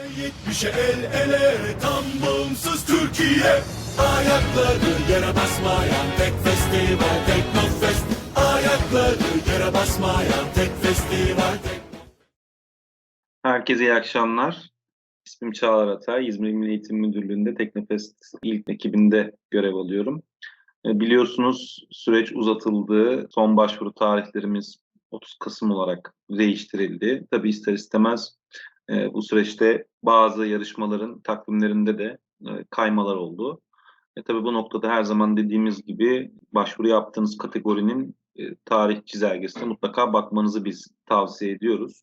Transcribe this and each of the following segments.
70'e el ele tam bağımsız Türkiye Ayakları yere basmayan tek festival Teknofest Ayakları yere basmayan tek festival Teknofest Herkese iyi akşamlar. İsmim Çağlar Atay. İzmir Milli Eğitim Müdürlüğü'nde Teknofest ilk ekibinde görev alıyorum. E, Biliyorsunuz süreç uzatıldı. Son başvuru tarihlerimiz 30 Kasım olarak değiştirildi. Tabii ister istemez e, bu süreçte bazı yarışmaların takvimlerinde de e, kaymalar oldu. E, tabii bu noktada her zaman dediğimiz gibi başvuru yaptığınız kategorinin e, tarih çizelgesine mutlaka bakmanızı biz tavsiye ediyoruz.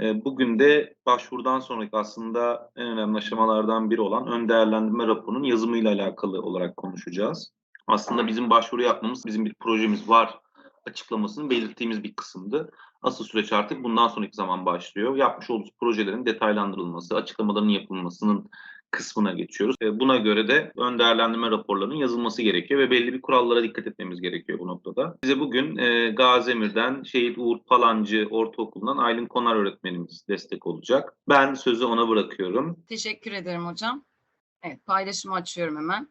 E, Bugün de başvurudan sonraki aslında en önemli aşamalardan biri olan ön değerlendirme raporunun yazımıyla alakalı olarak konuşacağız. Aslında bizim başvuru yapmamız, bizim bir projemiz var açıklamasını belirttiğimiz bir kısımdı. Asıl süreç artık bundan sonraki zaman başlıyor. Yapmış olduğumuz projelerin detaylandırılması, açıklamaların yapılmasının kısmına geçiyoruz. E, Buna göre de ön değerlendirme raporlarının yazılması gerekiyor ve belli bir kurallara dikkat etmemiz gerekiyor bu noktada. Bize bugün e, Gazi Emir'den Şehit Uğur Palancı Ortaokulu'ndan Aylin Konar öğretmenimiz destek olacak. Ben sözü ona bırakıyorum. Teşekkür ederim hocam. Evet, paylaşımı açıyorum hemen.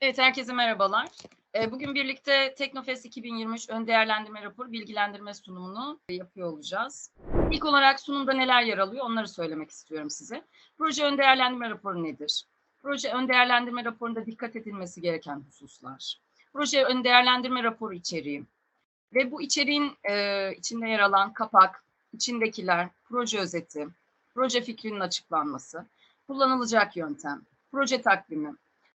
Evet, herkese merhabalar. Ee, Bugün birlikte Teknofest 2023 ön değerlendirme raporu bilgilendirme sunumunu yapıyor olacağız. İlk olarak sunumda neler yer alıyor onları söylemek istiyorum size. Proje ön değerlendirme raporu nedir? Proje ön değerlendirme raporunda dikkat edilmesi gereken hususlar. Proje ön değerlendirme raporu içeriği ve bu içeriğin e, içinde yer alan kapak, içindekiler, proje özeti, proje fikrinin açıklanması, kullanılacak yöntem, proje takvimi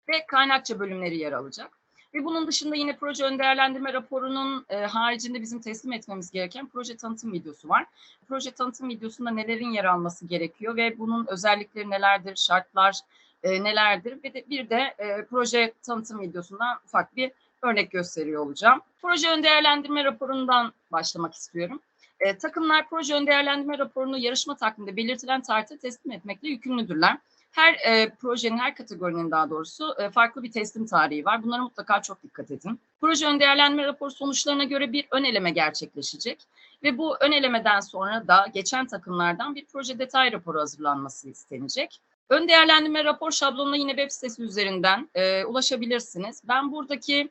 ve kaynakça bölümleri yer alacak. Ve bunun dışında yine proje ön değerlendirme raporunun e, haricinde bizim teslim etmemiz gereken proje tanıtım videosu var. Proje tanıtım videosunda nelerin yer alması gerekiyor ve bunun özellikleri nelerdir, şartlar e, nelerdir ve de bir de e, proje tanıtım videosundan ufak bir örnek gösteriyor olacağım. Proje ön değerlendirme raporundan başlamak istiyorum. E, takımlar proje ön değerlendirme raporunu yarışma takviminde belirtilen tarihte teslim etmekle yükümlüdürler. Her e, projenin, her kategorinin daha doğrusu e, farklı bir teslim tarihi var. Bunlara mutlaka çok dikkat edin. Proje ön değerlendirme raporu sonuçlarına göre bir ön eleme gerçekleşecek. Ve bu ön elemeden sonra da geçen takımlardan bir proje detay raporu hazırlanması istenecek. Ön değerlendirme rapor şablonuna yine web sitesi üzerinden e, ulaşabilirsiniz. Ben buradaki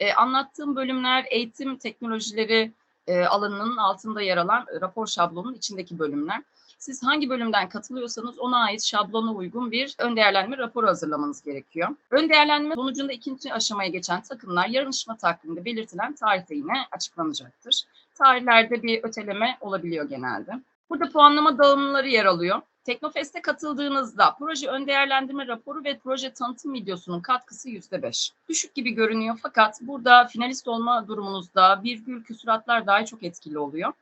e, anlattığım bölümler eğitim teknolojileri e, alanının altında yer alan rapor şablonunun içindeki bölümler. Siz hangi bölümden katılıyorsanız ona ait şablona uygun bir ön değerlendirme raporu hazırlamanız gerekiyor. Ön değerlendirme sonucunda ikinci aşamaya geçen takımlar yarışma takviminde belirtilen tarihte yine açıklanacaktır. Tarihlerde bir öteleme olabiliyor genelde. Burada puanlama dağılımları yer alıyor. Teknofest'e katıldığınızda proje ön değerlendirme raporu ve proje tanıtım videosunun katkısı %5. Düşük gibi görünüyor fakat burada finalist olma durumunuzda virgül küsuratlar daha çok etkili oluyor.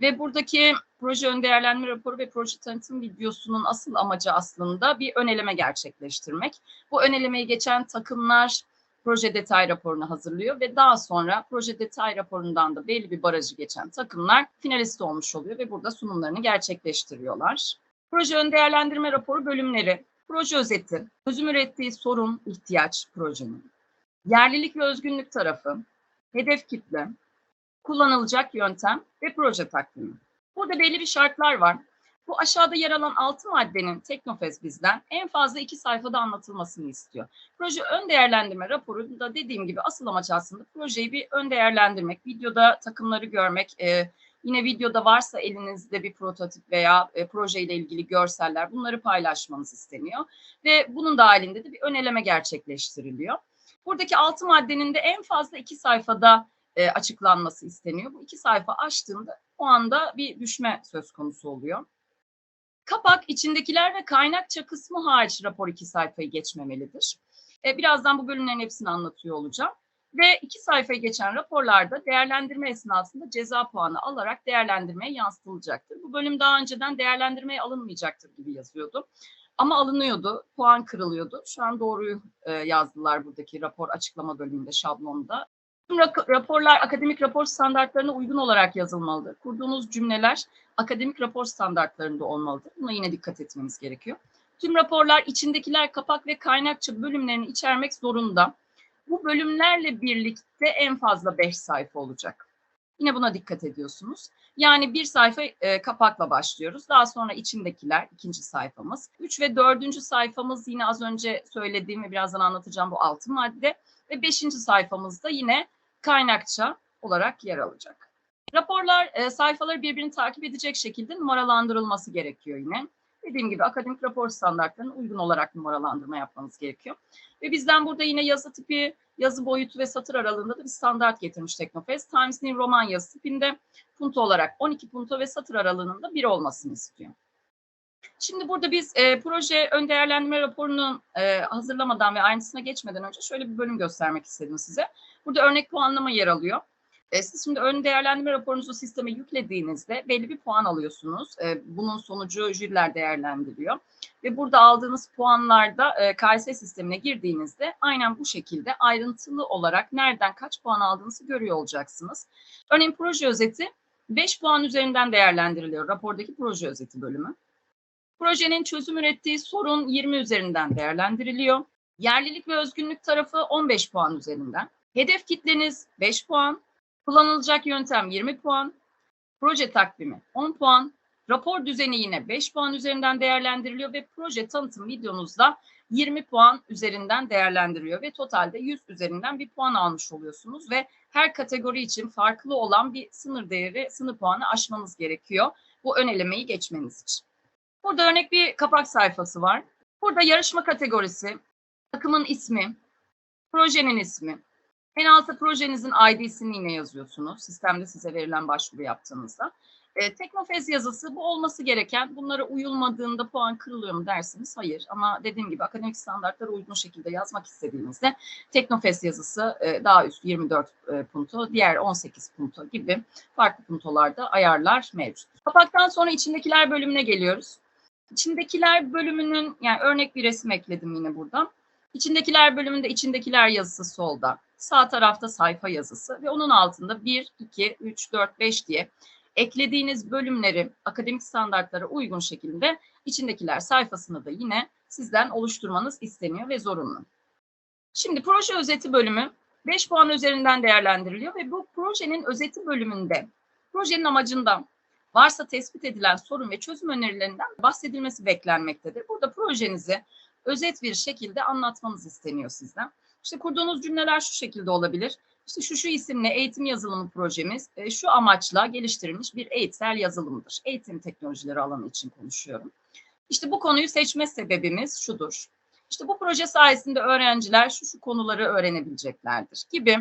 Ve buradaki proje ön değerlendirme raporu ve proje tanıtım videosunun asıl amacı aslında bir ön eleme gerçekleştirmek. Bu ön elemeyi geçen takımlar proje detay raporunu hazırlıyor ve daha sonra proje detay raporundan da belli bir barajı geçen takımlar finalist olmuş oluyor ve burada sunumlarını gerçekleştiriyorlar. Proje ön değerlendirme raporu bölümleri, proje özeti, çözüm ürettiği sorun, ihtiyaç projenin, yerlilik ve özgünlük tarafı, hedef kitle, kullanılacak yöntem ve proje takvimi. Burada belli bir şartlar var. Bu aşağıda yer alan 6 maddenin Teknofest bizden en fazla 2 sayfada anlatılmasını istiyor. Proje ön değerlendirme raporunda dediğim gibi asıl amaç aslında projeyi bir ön değerlendirmek, videoda takımları görmek, e, yine videoda varsa elinizde bir prototip veya e, projeyle ilgili görseller bunları paylaşmanız isteniyor. Ve bunun dahilinde de bir ön eleme gerçekleştiriliyor. Buradaki 6 maddenin de en fazla 2 sayfada e, açıklanması isteniyor. Bu iki sayfa açtığında o anda bir düşme söz konusu oluyor. Kapak içindekiler ve kaynakça kısmı hariç rapor iki sayfayı geçmemelidir. E, birazdan bu bölümlerin hepsini anlatıyor olacağım. Ve iki sayfayı geçen raporlarda değerlendirme esnasında ceza puanı alarak değerlendirmeye yansıtılacaktır. Bu bölüm daha önceden değerlendirmeye alınmayacaktır gibi yazıyordu. Ama alınıyordu, puan kırılıyordu. Şu an doğruyu e, yazdılar buradaki rapor açıklama bölümünde, şablonda. Tüm raporlar akademik rapor standartlarına uygun olarak yazılmalıdır. Kurduğunuz cümleler akademik rapor standartlarında olmalıdır. Buna yine dikkat etmemiz gerekiyor. Tüm raporlar içindekiler kapak ve kaynakça bölümlerini içermek zorunda. Bu bölümlerle birlikte en fazla 5 sayfa olacak. Yine buna dikkat ediyorsunuz. Yani bir sayfa e, kapakla başlıyoruz. Daha sonra içindekiler ikinci sayfamız. Üç ve dördüncü sayfamız yine az önce söylediğim ve birazdan anlatacağım bu altı madde. Ve beşinci sayfamızda yine kaynakça olarak yer alacak. Raporlar e, sayfaları birbirini takip edecek şekilde numaralandırılması gerekiyor yine. Dediğim gibi akademik rapor standartlarına uygun olarak numaralandırma yapmanız gerekiyor. Ve bizden burada yine yazı tipi, yazı boyutu ve satır aralığında da bir standart getirmiş Teknofest. Times New Roman yazı tipinde punto olarak 12 punto ve satır aralığının da 1 olmasını istiyor. Şimdi burada biz e, proje ön değerlendirme raporunu e, hazırlamadan ve ayrıntısına geçmeden önce şöyle bir bölüm göstermek istedim size. Burada örnek puanlama yer alıyor. E, siz şimdi ön değerlendirme raporunuzu sisteme yüklediğinizde belli bir puan alıyorsunuz. E, bunun sonucu jüriler değerlendiriyor. Ve burada aldığınız puanlarda e, KS sistemine girdiğinizde aynen bu şekilde ayrıntılı olarak nereden kaç puan aldığınızı görüyor olacaksınız. Örneğin proje özeti 5 puan üzerinden değerlendiriliyor rapordaki proje özeti bölümü. Projenin çözüm ürettiği sorun 20 üzerinden değerlendiriliyor. Yerlilik ve özgünlük tarafı 15 puan üzerinden. Hedef kitleniz 5 puan. Kullanılacak yöntem 20 puan. Proje takvimi 10 puan. Rapor düzeni yine 5 puan üzerinden değerlendiriliyor ve proje tanıtım videonuzda 20 puan üzerinden değerlendiriliyor ve totalde 100 üzerinden bir puan almış oluyorsunuz ve her kategori için farklı olan bir sınır değeri, sınır puanı aşmanız gerekiyor bu ön elemeyi geçmeniz için. Burada örnek bir kapak sayfası var. Burada yarışma kategorisi, takımın ismi, projenin ismi, en altta projenizin ID'sini yine yazıyorsunuz. Sistemde size verilen başvuru yaptığınızda. E, Teknofez yazısı bu olması gereken. Bunlara uyulmadığında puan kırılıyor mu dersiniz? Hayır. Ama dediğim gibi akademik standartlara uygun şekilde yazmak istediğinizde Teknofez yazısı e, daha üst 24 e, punto, diğer 18 punto gibi farklı puntolarda ayarlar mevcut. Kapaktan sonra içindekiler bölümüne geliyoruz. İçindekiler bölümünün yani örnek bir resim ekledim yine burada. İçindekiler bölümünde içindekiler yazısı solda. Sağ tarafta sayfa yazısı ve onun altında 1, 2, 3, 4, 5 diye eklediğiniz bölümleri akademik standartlara uygun şekilde içindekiler sayfasını da yine sizden oluşturmanız isteniyor ve zorunlu. Şimdi proje özeti bölümü 5 puan üzerinden değerlendiriliyor ve bu projenin özeti bölümünde projenin amacından varsa tespit edilen sorun ve çözüm önerilerinden bahsedilmesi beklenmektedir. Burada projenizi özet bir şekilde anlatmanız isteniyor sizden. İşte kurduğunuz cümleler şu şekilde olabilir. İşte şu şu isimle eğitim yazılımı projemiz e, şu amaçla geliştirilmiş bir eğitsel yazılımdır. Eğitim teknolojileri alanı için konuşuyorum. İşte bu konuyu seçme sebebimiz şudur. İşte bu proje sayesinde öğrenciler şu şu konuları öğrenebileceklerdir gibi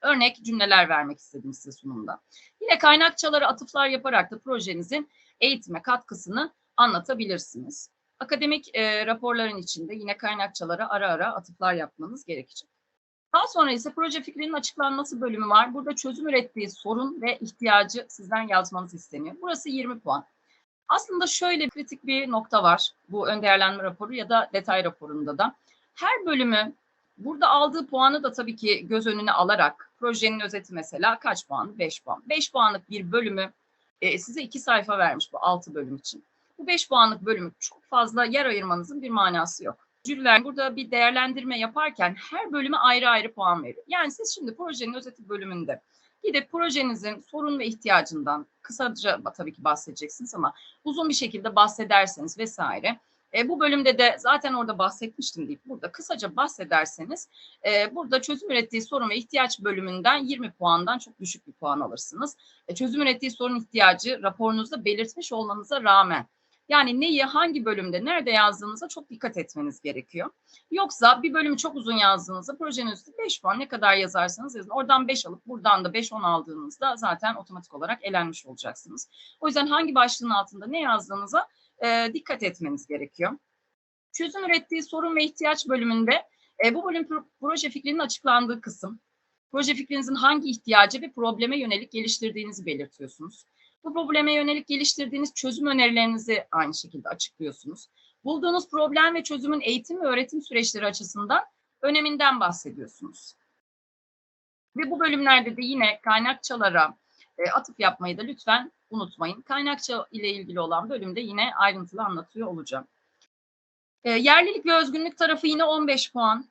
örnek cümleler vermek istedim size sunumda. Yine kaynakçalara atıflar yaparak da projenizin eğitime katkısını anlatabilirsiniz. Akademik e, raporların içinde yine kaynakçalara ara ara atıflar yapmanız gerekecek. Daha sonra ise proje fikrinin açıklanması bölümü var. Burada çözüm ürettiği sorun ve ihtiyacı sizden yazmanız isteniyor. Burası 20 puan. Aslında şöyle kritik bir nokta var bu ön değerlendirme raporu ya da detay raporunda da. Her bölümü burada aldığı puanı da tabii ki göz önüne alarak projenin özeti mesela kaç puan? 5 puan. 5 puanlık bir bölümü e, size 2 sayfa vermiş bu 6 bölüm için. Bu 5 puanlık bölümü çok fazla yer ayırmanızın bir manası yok. Jüriler burada bir değerlendirme yaparken her bölüme ayrı ayrı puan veriyor. Yani siz şimdi projenin özeti bölümünde gidip projenizin sorun ve ihtiyacından kısaca tabii ki bahsedeceksiniz ama uzun bir şekilde bahsederseniz vesaire. E, bu bölümde de zaten orada bahsetmiştim deyip burada kısaca bahsederseniz e, burada çözüm ürettiği sorun ve ihtiyaç bölümünden 20 puandan çok düşük bir puan alırsınız. E, çözüm ürettiği sorun ihtiyacı raporunuzda belirtmiş olmanıza rağmen yani neyi hangi bölümde nerede yazdığınıza çok dikkat etmeniz gerekiyor. Yoksa bir bölümü çok uzun yazdığınızda projenin üstü 5 puan ne kadar yazarsanız yazın. Oradan 5 alıp buradan da 5-10 aldığınızda zaten otomatik olarak elenmiş olacaksınız. O yüzden hangi başlığın altında ne yazdığınıza e, dikkat etmeniz gerekiyor. Çözüm ürettiği sorun ve ihtiyaç bölümünde e, bu bölüm pro- proje fikrinin açıklandığı kısım. Proje fikrinizin hangi ihtiyacı ve probleme yönelik geliştirdiğinizi belirtiyorsunuz. Bu probleme yönelik geliştirdiğiniz çözüm önerilerinizi aynı şekilde açıklıyorsunuz. Bulduğunuz problem ve çözümün eğitim ve öğretim süreçleri açısından öneminden bahsediyorsunuz. Ve bu bölümlerde de yine kaynakçalara e, atıf yapmayı da lütfen unutmayın. Kaynakça ile ilgili olan bölümde yine ayrıntılı anlatıyor olacağım. E, yerlilik ve özgünlük tarafı yine 15 puan.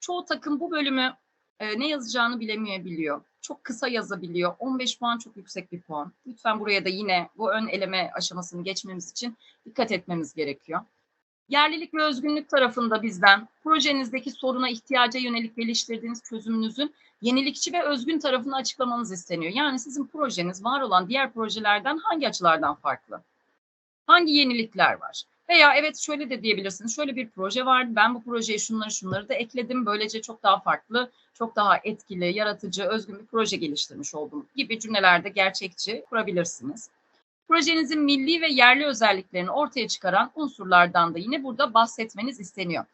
Çoğu takım bu bölümü e, ne yazacağını bilemeyebiliyor. Çok kısa yazabiliyor. 15 puan çok yüksek bir puan. Lütfen buraya da yine bu ön eleme aşamasını geçmemiz için dikkat etmemiz gerekiyor. Yerlilik ve özgünlük tarafında bizden projenizdeki soruna ihtiyaca yönelik geliştirdiğiniz çözümünüzün yenilikçi ve özgün tarafını açıklamanız isteniyor. Yani sizin projeniz var olan diğer projelerden hangi açılardan farklı? Hangi yenilikler var? Veya evet şöyle de diyebilirsiniz. Şöyle bir proje vardı. Ben bu projeye şunları şunları da ekledim. Böylece çok daha farklı, çok daha etkili, yaratıcı, özgün bir proje geliştirmiş oldum gibi cümlelerde gerçekçi kurabilirsiniz. Projenizin milli ve yerli özelliklerini ortaya çıkaran unsurlardan da yine burada bahsetmeniz isteniyor.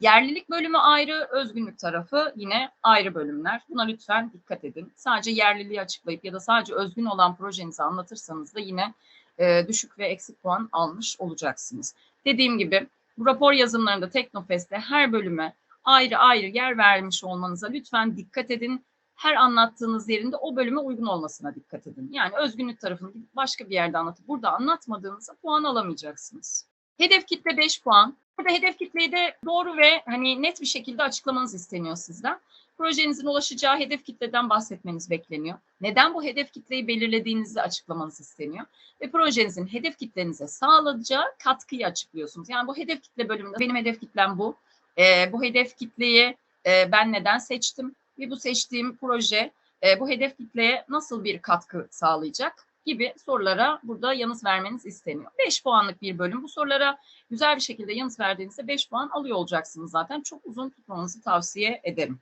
Yerlilik bölümü ayrı, özgünlük tarafı yine ayrı bölümler. Buna lütfen dikkat edin. Sadece yerliliği açıklayıp ya da sadece özgün olan projenizi anlatırsanız da yine e, düşük ve eksik puan almış olacaksınız. Dediğim gibi bu rapor yazımlarında Teknofest'te her bölüme ayrı ayrı yer vermiş olmanıza lütfen dikkat edin. Her anlattığınız yerinde o bölüme uygun olmasına dikkat edin. Yani özgünlük tarafını başka bir yerde anlatıp burada anlatmadığınızda puan alamayacaksınız. Hedef kitle 5 puan. Burada hedef kitleyi de doğru ve hani net bir şekilde açıklamanız isteniyor sizden. Projenizin ulaşacağı hedef kitleden bahsetmeniz bekleniyor. Neden bu hedef kitleyi belirlediğinizi açıklamanız isteniyor. Ve projenizin hedef kitlenize sağlayacağı katkıyı açıklıyorsunuz. Yani bu hedef kitle bölümünde benim hedef kitlem bu. Ee, bu hedef kitleyi e, ben neden seçtim? Ve bu seçtiğim proje e, bu hedef kitleye nasıl bir katkı sağlayacak? gibi sorulara burada yanıt vermeniz isteniyor. 5 puanlık bir bölüm. Bu sorulara güzel bir şekilde yanıt verdiğinizde 5 puan alıyor olacaksınız zaten. Çok uzun tutmanızı tavsiye ederim.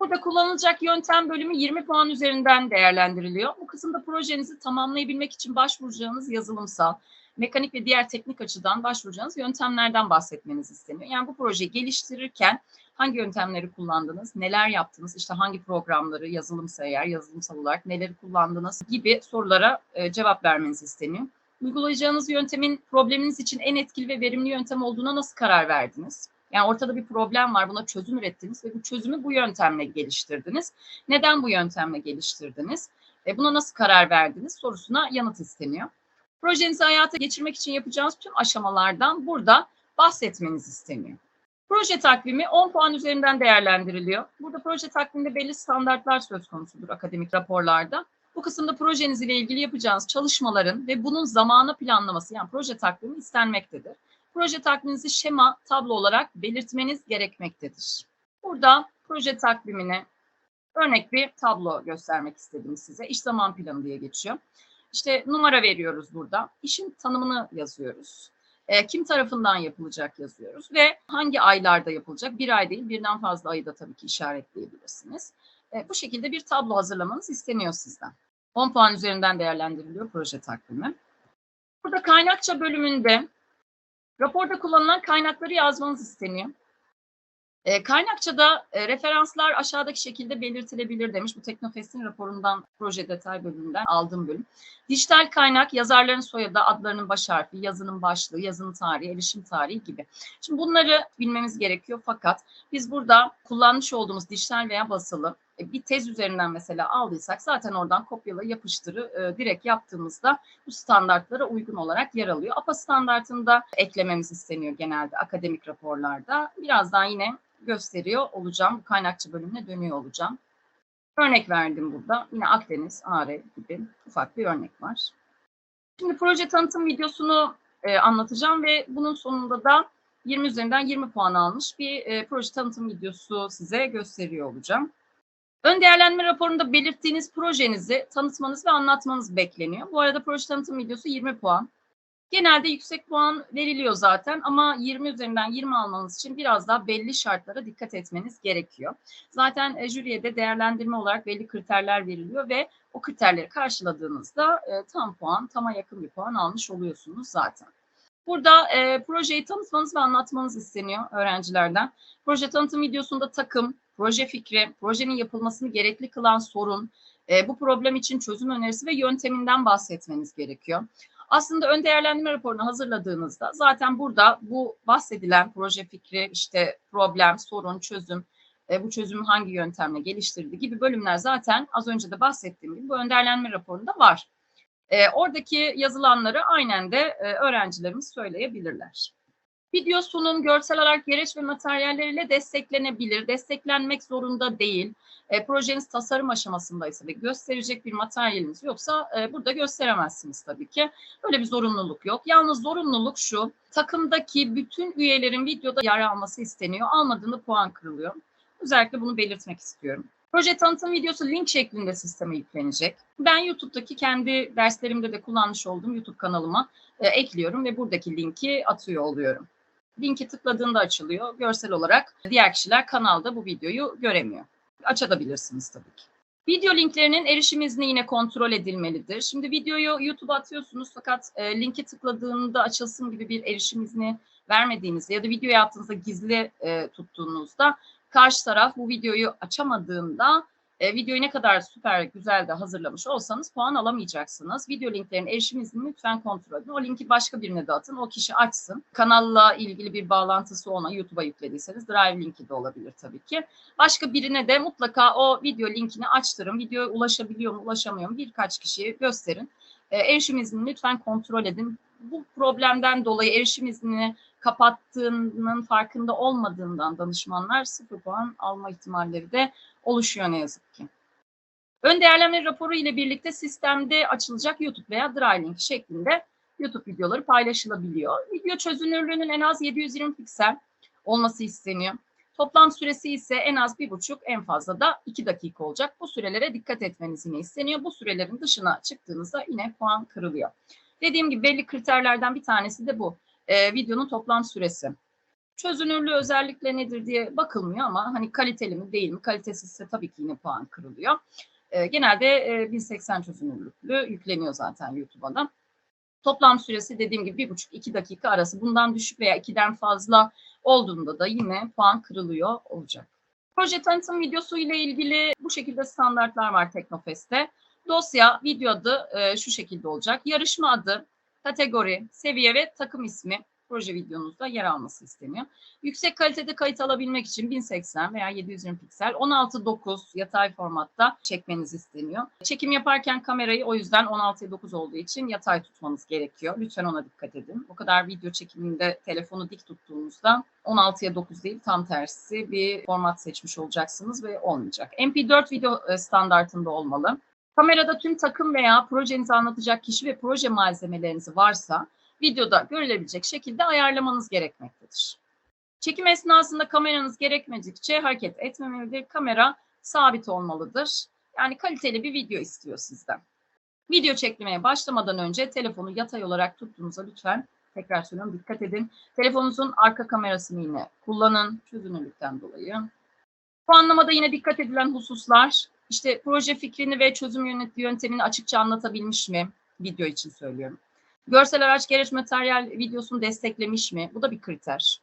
Burada kullanılacak yöntem bölümü 20 puan üzerinden değerlendiriliyor. Bu kısımda projenizi tamamlayabilmek için başvuracağınız yazılımsal, mekanik ve diğer teknik açıdan başvuracağınız yöntemlerden bahsetmeniz isteniyor. Yani bu projeyi geliştirirken hangi yöntemleri kullandınız, neler yaptınız, işte hangi programları yazılımsa eğer yazılımsal olarak neleri kullandınız gibi sorulara e, cevap vermeniz isteniyor. Uygulayacağınız yöntemin probleminiz için en etkili ve verimli yöntem olduğuna nasıl karar verdiniz? Yani ortada bir problem var, buna çözüm ürettiniz ve bu çözümü bu yöntemle geliştirdiniz. Neden bu yöntemle geliştirdiniz? E, buna nasıl karar verdiniz sorusuna yanıt isteniyor. Projenizi hayata geçirmek için yapacağınız tüm aşamalardan burada bahsetmeniz isteniyor. Proje takvimi 10 puan üzerinden değerlendiriliyor. Burada proje takviminde belli standartlar söz konusudur akademik raporlarda. Bu kısımda projeniz ile ilgili yapacağınız çalışmaların ve bunun zamanı planlaması yani proje takvimi istenmektedir. Proje takviminizi şema, tablo olarak belirtmeniz gerekmektedir. Burada proje takvimine örnek bir tablo göstermek istedim size. İş zaman planı diye geçiyor. İşte numara veriyoruz burada. İşin tanımını yazıyoruz. E, kim tarafından yapılacak yazıyoruz ve hangi aylarda yapılacak? Bir ay değil, birden fazla ayı da tabii ki işaretleyebilirsiniz. E, bu şekilde bir tablo hazırlamanız isteniyor sizden. 10 puan üzerinden değerlendiriliyor proje takvimi. Burada kaynakça bölümünde raporda kullanılan kaynakları yazmanız isteniyor. E, kaynakçada e, referanslar aşağıdaki şekilde belirtilebilir demiş. Bu Teknofest'in raporundan, proje detay bölümünden aldığım bölüm. Dijital kaynak, yazarların soyadı, adlarının baş harfi, yazının başlığı, yazının tarihi, erişim tarihi gibi. Şimdi bunları bilmemiz gerekiyor fakat biz burada kullanmış olduğumuz dijital veya basılı bir tez üzerinden mesela aldıysak zaten oradan kopyala yapıştırı e, direkt yaptığımızda bu standartlara uygun olarak yer alıyor. APA standartında eklememiz isteniyor genelde akademik raporlarda. Birazdan yine gösteriyor olacağım. Bu kaynakçı bölümüne dönüyor olacağım. Örnek verdim burada. Yine Akdeniz, ARE gibi ufak bir örnek var. Şimdi proje tanıtım videosunu e, anlatacağım ve bunun sonunda da 20 üzerinden 20 puan almış bir e, proje tanıtım videosu size gösteriyor olacağım. Ön değerlendirme raporunda belirttiğiniz projenizi tanıtmanız ve anlatmanız bekleniyor. Bu arada proje tanıtım videosu 20 puan. Genelde yüksek puan veriliyor zaten ama 20 üzerinden 20 almanız için biraz daha belli şartlara dikkat etmeniz gerekiyor. Zaten e, jüriye de değerlendirme olarak belli kriterler veriliyor ve o kriterleri karşıladığınızda e, tam puan, tama yakın bir puan almış oluyorsunuz zaten. Burada e, projeyi tanıtmanız ve anlatmanız isteniyor öğrencilerden. Proje tanıtım videosunda takım, proje fikri, projenin yapılmasını gerekli kılan sorun, e, bu problem için çözüm önerisi ve yönteminden bahsetmeniz gerekiyor. Aslında ön değerlendirme raporunu hazırladığınızda zaten burada bu bahsedilen proje fikri, işte problem, sorun, çözüm, e, bu çözümü hangi yöntemle geliştirdi gibi bölümler zaten az önce de bahsettiğim gibi bu ön değerlendirme raporunda var. E, oradaki yazılanları aynen de e, öğrencilerimiz söyleyebilirler. Videosunun görsel olarak gereç ve materyalleriyle desteklenebilir. Desteklenmek zorunda değil. E, projeniz tasarım aşamasındaysa ve gösterecek bir materyaliniz yoksa e, burada gösteremezsiniz tabii ki. Öyle bir zorunluluk yok. Yalnız zorunluluk şu. Takımdaki bütün üyelerin videoda yer alması isteniyor. Almadığında puan kırılıyor. Özellikle bunu belirtmek istiyorum. Proje tanıtım videosu link şeklinde sisteme yüklenecek. Ben YouTube'daki kendi derslerimde de kullanmış olduğum YouTube kanalıma e, ekliyorum ve buradaki linki atıyor oluyorum. Linki tıkladığında açılıyor. Görsel olarak diğer kişiler kanalda bu videoyu göremiyor. Açabilirsiniz tabii ki. Video linklerinin erişim izni yine kontrol edilmelidir. Şimdi videoyu YouTube'a atıyorsunuz fakat e, linki tıkladığında açılsın gibi bir erişim izni vermediğinizde ya da videoyu attığınızda gizli e, tuttuğunuzda karşı taraf bu videoyu açamadığında e, videoyu ne kadar süper güzel de hazırlamış olsanız puan alamayacaksınız. Video linklerin erişim iznini lütfen kontrol edin. O linki başka birine de atın. O kişi açsın. Kanalla ilgili bir bağlantısı olan YouTube'a yüklediyseniz Drive linki de olabilir tabii ki. Başka birine de mutlaka o video linkini açtırın. Videoya ulaşabiliyor mu ulaşamıyor mu birkaç kişiye gösterin. E, erişim iznini lütfen kontrol edin. Bu problemden dolayı erişim iznini kapattığının farkında olmadığından danışmanlar sıfır puan alma ihtimalleri de oluşuyor ne yazık ki. Ön değerlendirme raporu ile birlikte sistemde açılacak YouTube veya Drylink şeklinde YouTube videoları paylaşılabiliyor. Video çözünürlüğünün en az 720 piksel olması isteniyor. Toplam süresi ise en az bir buçuk, en fazla da iki dakika olacak. Bu sürelere dikkat etmeniz yine isteniyor. Bu sürelerin dışına çıktığınızda yine puan kırılıyor. Dediğim gibi belli kriterlerden bir tanesi de bu. Ee, videonun toplam süresi çözünürlüğü özellikle nedir diye bakılmıyor ama hani kaliteli mi değil mi? Kalitesizse tabii ki yine puan kırılıyor. E, genelde e, 1080 çözünürlüklü yükleniyor zaten YouTube'a. Toplam süresi dediğim gibi bir buçuk iki dakika arası. Bundan düşük veya ikiden fazla olduğunda da yine puan kırılıyor olacak. Proje tanıtım videosu ile ilgili bu şekilde standartlar var Teknofest'te. Dosya, video adı e, şu şekilde olacak. Yarışma adı, kategori, seviye ve takım ismi proje videonuzda yer alması isteniyor. Yüksek kalitede kayıt alabilmek için 1080 veya 720 piksel 16.9 yatay formatta çekmeniz isteniyor. Çekim yaparken kamerayı o yüzden 16'ya 9 olduğu için yatay tutmanız gerekiyor. Lütfen ona dikkat edin. O kadar video çekiminde telefonu dik tuttuğunuzda 16'ya 9 değil tam tersi bir format seçmiş olacaksınız ve olmayacak. MP4 video e, standartında olmalı. Kamerada tüm takım veya projenizi anlatacak kişi ve proje malzemeleriniz varsa videoda görülebilecek şekilde ayarlamanız gerekmektedir. Çekim esnasında kameranız gerekmedikçe hareket etmemelidir. Kamera sabit olmalıdır. Yani kaliteli bir video istiyor sizden. Video çekmeye başlamadan önce telefonu yatay olarak tuttuğunuzda lütfen tekrar söylüyorum dikkat edin. Telefonunuzun arka kamerasını yine kullanın çözünürlükten dolayı. Puanlamada yine dikkat edilen hususlar işte proje fikrini ve çözüm yöntemini açıkça anlatabilmiş mi? Video için söylüyorum. Görsel araç gereç materyal videosunu desteklemiş mi? Bu da bir kriter.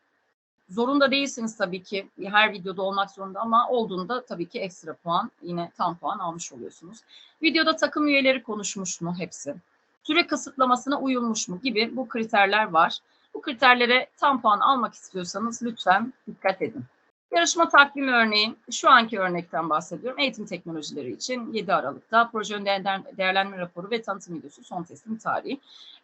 Zorunda değilsiniz tabii ki her videoda olmak zorunda ama olduğunda tabii ki ekstra puan yine tam puan almış oluyorsunuz. Videoda takım üyeleri konuşmuş mu hepsi? Süre kısıtlamasına uyulmuş mu gibi bu kriterler var. Bu kriterlere tam puan almak istiyorsanız lütfen dikkat edin. Yarışma takvimi örneği, şu anki örnekten bahsediyorum. Eğitim teknolojileri için 7 Aralık'ta proje ön değerlendirme raporu ve tanıtım videosu son teslim tarihi.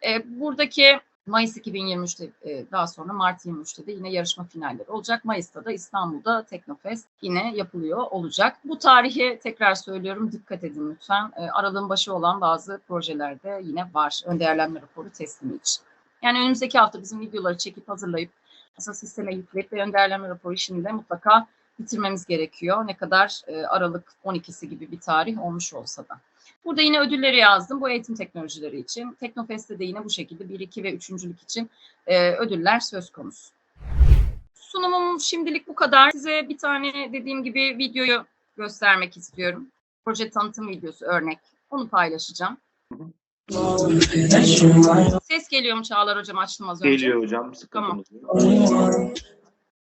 E, buradaki Mayıs 2023'te e, daha sonra Mart 23'te de yine yarışma finalleri olacak. Mayıs'ta da İstanbul'da Teknofest yine yapılıyor olacak. Bu tarihe tekrar söylüyorum dikkat edin lütfen. E, aralığın başı olan bazı projelerde yine var ön değerlendirme raporu teslimi için. Yani önümüzdeki hafta bizim videoları çekip hazırlayıp asıl sisteme yükleyip ve ön değerlendirme raporu işini de mutlaka bitirmemiz gerekiyor. Ne kadar e, Aralık 12'si gibi bir tarih olmuş olsa da. Burada yine ödülleri yazdım. Bu eğitim teknolojileri için. Teknofest'te de yine bu şekilde 1, 2 ve 3.lük için e, ödüller söz konusu. Sunumum şimdilik bu kadar. Size bir tane dediğim gibi videoyu göstermek istiyorum. Proje tanıtım videosu örnek. Onu paylaşacağım. Ses geliyor mu Çağlar Hocam? Açtım az önce. Geliyor hocam. Tamam. Yok.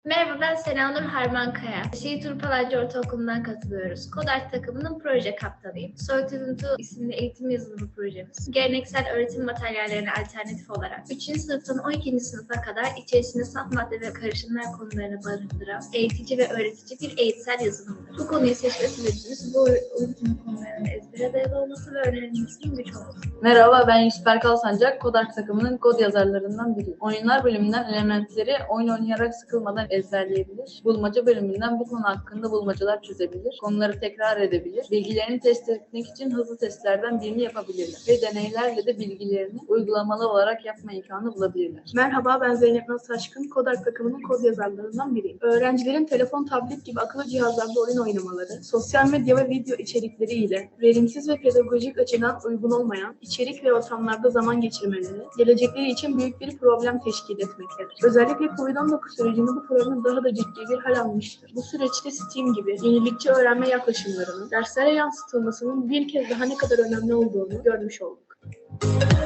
Merhaba ben Senanur Harmankaya. Şehit Urpalaycı Ortaokulu'ndan katılıyoruz. Kodart takımının proje kaptanıyım. Soyut isimli eğitim yazılımı projemiz. Geleneksel öğretim materyallerine alternatif olarak 3. sınıftan 12. sınıfa kadar içerisinde saf madde ve karışımlar konularını barındıran eğitici ve öğretici bir eğitsel yazılımdır. Bu konuyu seçme sürecimiz bu eğitim konularının ezbere dayalı olması ve öğrenilmesinin güç olması. Merhaba ben Yusuf Berkal Sancak, Kodak takımının kod yazarlarından biriyim. Oyunlar bölümünden elementleri oyun oynayarak sıkılmadan ezberleyebilir. Bulmaca bölümünden bu konu hakkında bulmacalar çözebilir. Konuları tekrar edebilir. Bilgilerini test etmek için hızlı testlerden birini yapabilirler. Ve deneylerle de bilgilerini uygulamalı olarak yapma imkanı bulabilirler. Merhaba ben Zeynep Naz Taşkın, Kodak takımının kod yazarlarından biriyim. Öğrencilerin telefon, tablet gibi akıllı cihazlarda oyun oynamaları, sosyal medya ve video içerikleri ile verimsiz ve pedagojik açıdan uygun olmayan içerik ve ortamlarda zaman geçirmeleri, gelecekleri için büyük bir problem teşkil etmektedir. Özellikle Covid-19 sürecinde bu problem daha da ciddi bir hal almıştır. Bu süreçte Steam gibi yenilikçi öğrenme yaklaşımlarının derslere yansıtılmasının bir kez daha ne kadar önemli olduğunu görmüş olduk. İki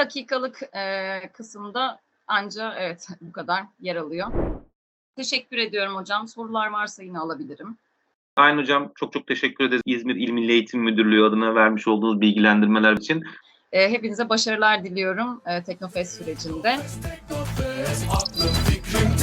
dakikalık e, kısımda anca evet bu kadar yer alıyor. Teşekkür ediyorum hocam. Sorular varsa yine alabilirim. Aynı hocam çok çok teşekkür ederiz İzmir İl Milli Eğitim Müdürlüğü adına vermiş olduğunuz bilgilendirmeler için. E, hepinize başarılar diliyorum e, Teknofest sürecinde. Teknofest, aklım fikrim